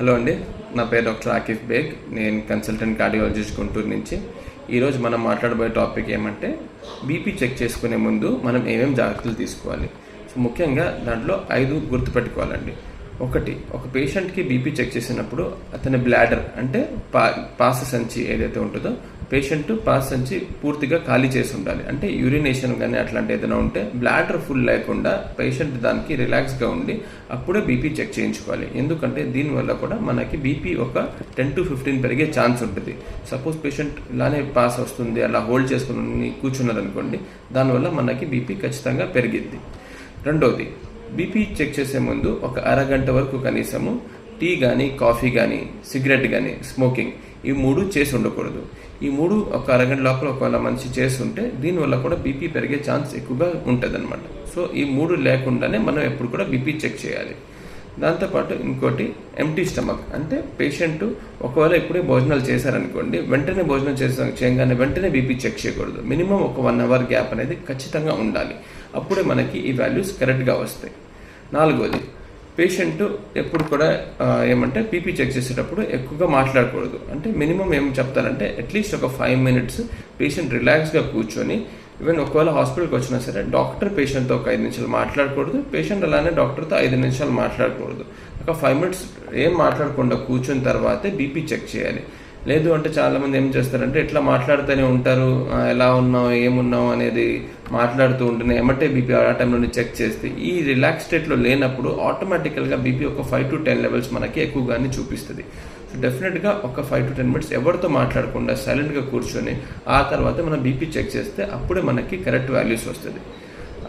Hello అండి నా పేరు డాక్టర్ ఆకిఫ్ బేగ్. నేను కన్సల్టెంట్ కార్డియాలజిస్ట్ గుంటూరు నుంచి. ఈరోజు మనం మాట్లాడబోయే టాపిక్ ఏమంటే బీపీ చెక్ చేసుకునే ముందు మనం ఏమేమి జాగ్రత్తలు తీసుకోవాలి. సో ముఖ్యంగా దాంట్లో ఐదు గుర్తుపెట్టుకోవాలండి. ఒకటి ఒక పేషెంట్కి బీపీ చెక్ చేసినప్పుడు అతని బ్లాడర్ అంటే పా పాస సంచి ఏదైతే ఉంటుందో పేషెంట్ పాస్ నుంచి పూర్తిగా ఖాళీ చేసి ఉండాలి. అంటే యూరినేషన్ కానీ అట్లాంటి ఏదైనా ఉంటే బ్లాడర్ ఫుల్ లేకుండా పేషెంట్ దానికి రిలాక్స్గా ఉండి అప్పుడే బీపీ చెక్ చేయించుకోవాలి. ఎందుకంటే దీనివల్ల కూడా మనకి బీపీ ఒక టెన్ టు ఫిఫ్టీన్ పెరిగే ఛాన్స్ ఉంటుంది. సపోజ్ పేషెంట్ ఇలానే పాస్ వస్తుంది అలా హోల్డ్ చేసుకుని కూర్చున్నారు అనుకోండి దానివల్ల మనకి బీపీ ఖచ్చితంగా పెరిగిద్ది. రెండవది బీపీ చెక్ చేసే ముందు ఒక అరగంట వరకు కనీసము టీ కానీ కాఫీ కానీ సిగరెట్ కానీ స్మోకింగ్ ఈ మూడు చేసి ఉండకూడదు. ఈ మూడు ఒక అరగంట లోపల ఒకవేళ మనిషి చేసి ఉంటే దీనివల్ల కూడా బీపీ పెరిగే ఛాన్స్ ఎక్కువగా ఉంటుంది సో ఈ మూడు లేకుండానే మనం ఎప్పుడు కూడా బీపీ చెక్ చేయాలి. దాంతోపాటు ఇంకోటి ఎంటీ స్టమక్ అంటే పేషెంట్ ఒకవేళ ఇప్పుడే భోజనాలు చేశారనుకోండి వెంటనే భోజనం చేసా చేయగానే వెంటనే బీపీ చెక్ చేయకూడదు. మినిమం ఒక వన్ అవర్ గ్యాప్ అనేది ఖచ్చితంగా ఉండాలి. అప్పుడే మనకి ఈ వాల్యూస్ కరెక్ట్గా వస్తాయి. నాలుగోది పేషెంట్ ఎప్పుడు కూడా ఏమంటే పీపీ చెక్ చేసేటప్పుడు ఎక్కువగా మాట్లాడకూడదు. అంటే మినిమం ఏం చెప్తారంటే అట్లీస్ట్ ఒక ఫైవ్ మినిట్స్ పేషెంట్ రిలాక్స్గా కూర్చొని ఈవెన్ ఒకవేళ హాస్పిటల్కి వచ్చినా సరే డాక్టర్ పేషెంట్తో ఒక ఐదు నిమిషాలు మాట్లాడకూడదు. పేషెంట్ అలానే డాక్టర్తో ఐదు నిమిషాలు మాట్లాడకూడదు. ఒక ఫైవ్ మినిట్స్ ఏం మాట్లాడకుండా కూర్చున్న తర్వాతే బీపీ చెక్ చేయాలి. లేదు అంటే చాలామంది ఏం చేస్తారంటే ఇట్లా మాట్లాడుతూనే ఉంటారు. ఎలా ఉన్నావు? ఏమున్నావు? అనేది మాట్లాడుతూ ఉంటేనే ఎమ్మటే బీపీ ఆ టైంలో చెక్ చేస్తే ఈ రిలాక్స్ స్టేట్లో లేనప్పుడు ఆటోమేటికల్గా బీపీ ఒక ఫైవ్ టు టెన్ లెవెల్స్ మనకి ఎక్కువగానే చూపిస్తుంది. సో డెఫినెట్గా ఒక ఫైవ్ టు టెన్ మినిట్స్ ఎవరితో మాట్లాడకుండా సైలెంట్గా కూర్చొని ఆ తర్వాత మనం బీపీ చెక్ చేస్తే అప్పుడే మనకి కరెక్ట్ వాల్యూస్ వస్తుంది.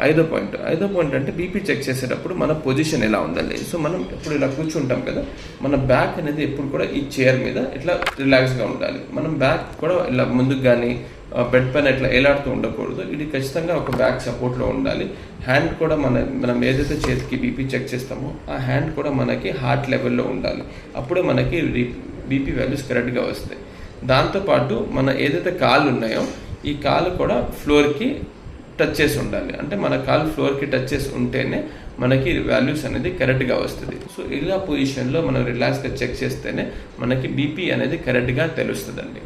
ఐదో పాయింట్. ఐదో పాయింట్ అంటే బీపీ చెక్ చేసేటప్పుడు మన పొజిషన్ ఎలా ఉండాలి సో మనం ఇప్పుడు ఇలా కూర్చుంటాం కదా మన బ్యాక్ అనేది ఎప్పుడు కూడా ఈ చైర్ మీద ఇట్లా రిలాక్స్గా ఉండాలి. మనం బ్యాక్ కూడా ఇలా ముందుకు కానీ బెడ్ పైన ఇట్లా ఏలాడుతూ ఉండకూడదు. ఇది ఖచ్చితంగా ఒక బ్యాక్ సపోర్ట్లో ఉండాలి. హ్యాండ్ కూడా మన మనం ఏదైతే చేతికి బీపీ చెక్ చేస్తామో ఆ హ్యాండ్ కూడా మనకి హార్ట్ లెవెల్లో ఉండాలి. అప్పుడే మనకి బీపీ వాల్యూస్ కరెక్ట్గా వస్తాయి. దాంతోపాటు మన ఏదైతే కాళ్ళు ఉన్నాయో ఈ కాలు కూడా ఫ్లోర్కి టచ్ చేసి ఉండాలి. అంటే మన కాలు ఫ్లోర్కి టచ్ చేసి ఉంటేనే మనకి వాల్యూస్ అనేది కరెక్ట్గా వస్తుంది. సో ఇలా పొజిషన్లో మనం రిలాక్స్గా చెక్ చేస్తేనే మనకి బీపీ అనేది కరెక్ట్గా తెలుస్తుందండి.